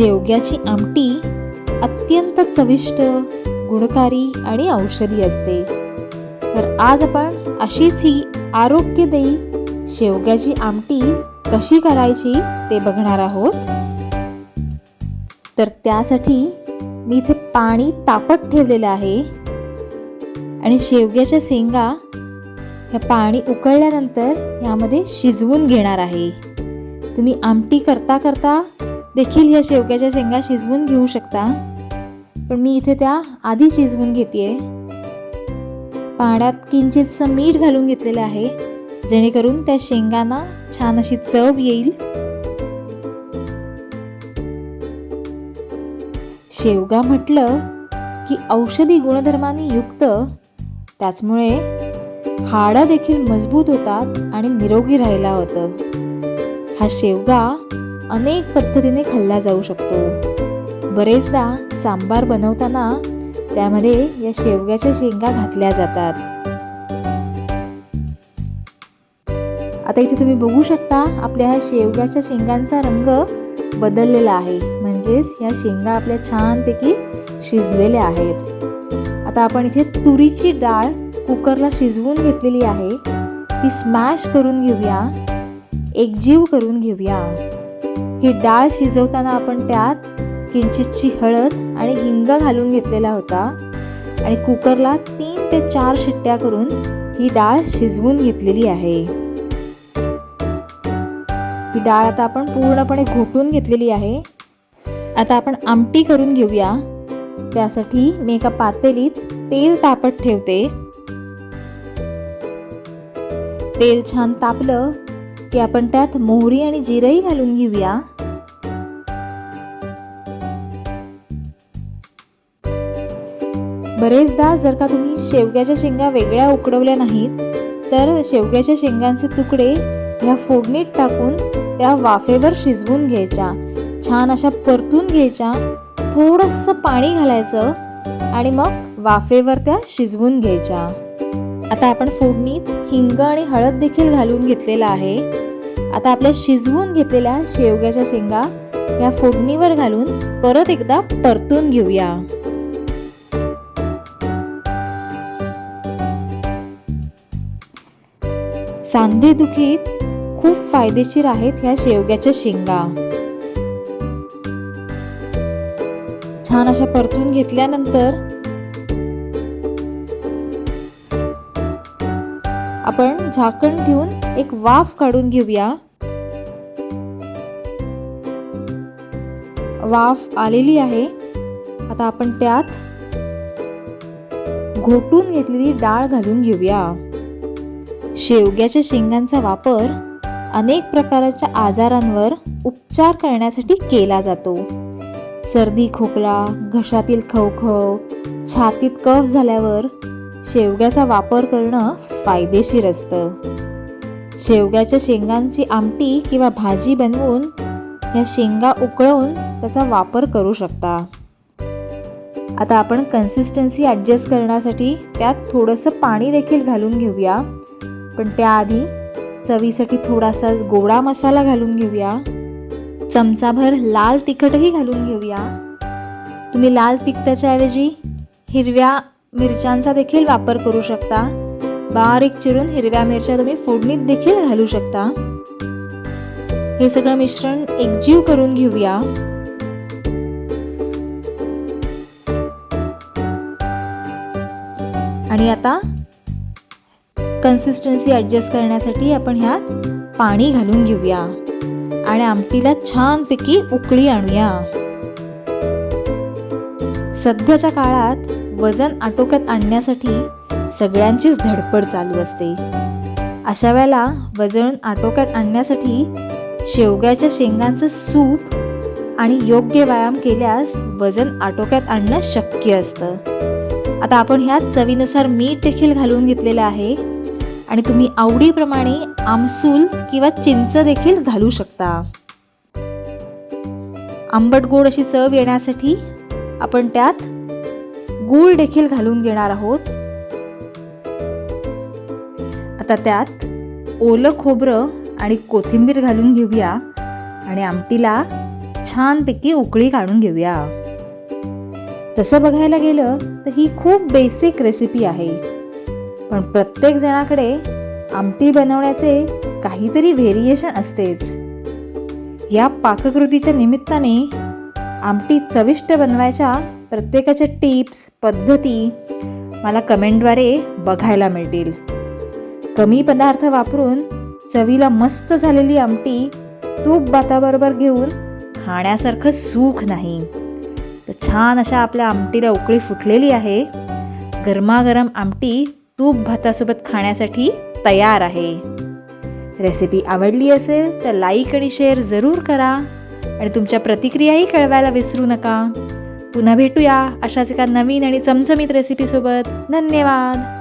शेवग्याची आमटी अत्यंत चविष्ट गुणकारी आणि औषधी असते. तर आज आपण अशीच ही आरोग्यदायी शेवग्याची आमटी कशी करायची ते बघणार आहोत. तर त्यासाठी मी इथे पाणी तापत ठेवलेलं आहे. आणि शेवग्याच्या शेंगा ह्या पाणी उकळल्यानंतर यामध्ये शिजवून घेणार आहे. तुम्ही आमटी करता करता देखील ह्या शेवग्याच्या शेंगा शिजवून घेऊ शकता. पण मी इथे त्या आधी शिजवून घेते पाण्यात किंचितसं मीठ घालून घेतलेलं आहे. जेणेकरून त्या शेंगांना छान अशी चव येईल. शेवगा म्हटलं की औषधी गुणधर्मांनी युक्त. त्याचमुळे हाडं देखील मजबूत होतात आणि निरोगी राहायला होतं. हा शेवगा अनेक पद्धतीने खाल्ला जाऊ शकतो. बरेचदा सांबार बनवताना त्यामध्ये या शेवग्याच्या शेंगा घातल्या जातात. आता इथे तुम्ही बघू शकता आपल्या ह्या शेवग्याच्या शेंगांचा रंग बदललेला आहे. म्हणजेच या शेंगा आपल्या छानपैकी शिजलेल्या आहेत. आता आपण इथे तुरीची डाळ कुकरला शिजवून घेतलेली आहे. ती स्मॅश करून घेऊया. एकजीव करून घेऊया. ही डाळ शिजवताना आपण त्यात किंचितची हळद आणि हिंग घालून घेतलेला होता. आणि कुकरला तीन ते चार शिट्ट्या करून ही डाळ शिजवून घेतलेली आहे. ही डाळ आता आपण पूर्णपणे घोटून घेतलेली आहे. आता आपण आमटी करून घेऊया. त्यासाठी मी एका पातेलीत तेल तापत ठेवते. तेल छान तापलं की आपण त्यात मोहरी आणि जिरंही घालून घेऊया. बरेचदा जर का तुम्ही शेवग्याच्या शेंगा वेगळ्या उकडवल्या नाहीत तर शेवग्याच्या शेंगांचे तुकडे ह्या फोडणीत टाकून त्या वाफेवर शिजवून घ्यायच्या. छान अशा परतून घ्यायच्या. थोडंसं पाणी घालायचं आणि मग वाफेवर त्या शिजवून घ्यायच्या. आता आपण फोडणीत हिंग आणि हळद देखील घालून घेतलेला आहे. आता आपल्या शिजवून घेतलेल्या शेवग्याच्या शेंगा या फोडणीवर घालून परत एकदा परतून घेऊया. सांधेदुखीत खूप फायदेशीर आहेत ह्या शेवग्याच्या शेंगा. छान अशा परतून घेतल्यानंतर आपण झाकण ठेवून एक वाफ काढून घेऊया. वाफ आलेली आहे. आता आपण त्यात घोटून घेतलेली डाळ घालून घेऊया. शेवग्याच्या शेंगांचा वापर अनेक प्रकारच्या आजारांवर उपचार करण्यासाठी केला जातो. सर्दी खोकला घशातील खवखव छातीत कफ झाल्यावर शेवग्याचा वापर करणं फायदेशीर असतं. शेवग्याच्या शेंगांची आमटी किंवा भाजी बनवून या शेंगा उकळवून त्याचा वापर करू शकता. आता आपण कन्सिस्टन्सी ॲडजस्ट करण्यासाठी त्यात थोडंसं पाणी देखील घालून घेऊया. पण त्याआधी चवीसाठी थोडासा गोडा मसाला घालून घेऊया. चमचाभर लाल तिखटही घालून घेऊया. तुम्ही लाल तिखटाच्या ऐवजी हिरव्या मिरच्यांचा देखील वापर करू शकता. बारीक चिरून हिरव्या मिरच्या तुम्ही फोडणीत देखील घालू शकता. हे सगळं मिश्रण एकजीव करून घेऊया. आणि आता कन्सिस्टन्सी ॲडजस्ट करण्यासाठी आपण ह्यात पाणी घालून घेऊया. आणि आमटीला छानपैकी उकळी आणूया. सध्याच्या काळात वजन आटोक्यात आणण्यासाठी सगळ्यांचीच धडपड चालू असते. अशा वेळेला वजन आटोक्यात आणण्यासाठी शेवग्याच्या शेंगांचं सूप आणि योग्य व्यायाम केल्यास वजन आटोक्यात आणणं शक्य असतं. आता आपण ह्या चवीनुसार मीठ देखील घालून घेतलेलं आहे आणि तुम्ही आवडीप्रमाणे आमसूल किंवा चिंच देखील घालू शकता. आंबट गोड अशी चव येण्यासाठी आपण त्यात गूळ देखील घालून घेणार आहोत. आता त्यात ओलं खोबरं आणि कोथिंबीर घालून घेऊया आणि आमटीला छानपैकी उकळी काढून घेऊया. तसं बघायला गेलं तर ही खूप बेसिक रेसिपी आहे. पण प्रत्येक जणाकडे आमटी बनवण्याचे काहीतरी व्हेरिएशन असतेच. या पाककृतीच्या निमित्ताने आमटी चविष्ट बनवायच्या प्रत्येकाच्या टिप्स पद्धती मला कमेंटद्वारे बघायला मिळतील. कमी पदार्थ वापरून चवीला मस्त झालेली आमटी तूप भाताबरोबर घेऊन खाण्यासारखं सुख नाही. तर छान अशा आपल्या आमटीला उकळी फुटलेली आहे. गरमागरम आमटी तूप भातासोबत खाण्यासाठी तयार आहे. रेसिपी आवडली असेल तर लाईक आणि शेअर जरूर करा. आणि तुमच्या प्रतिक्रियाही कळवायला विसरू नका. पुन्हा भेटूया अशाच एका नवीन आणि चमचमीत रेसिपीसोबत धन्यवाद.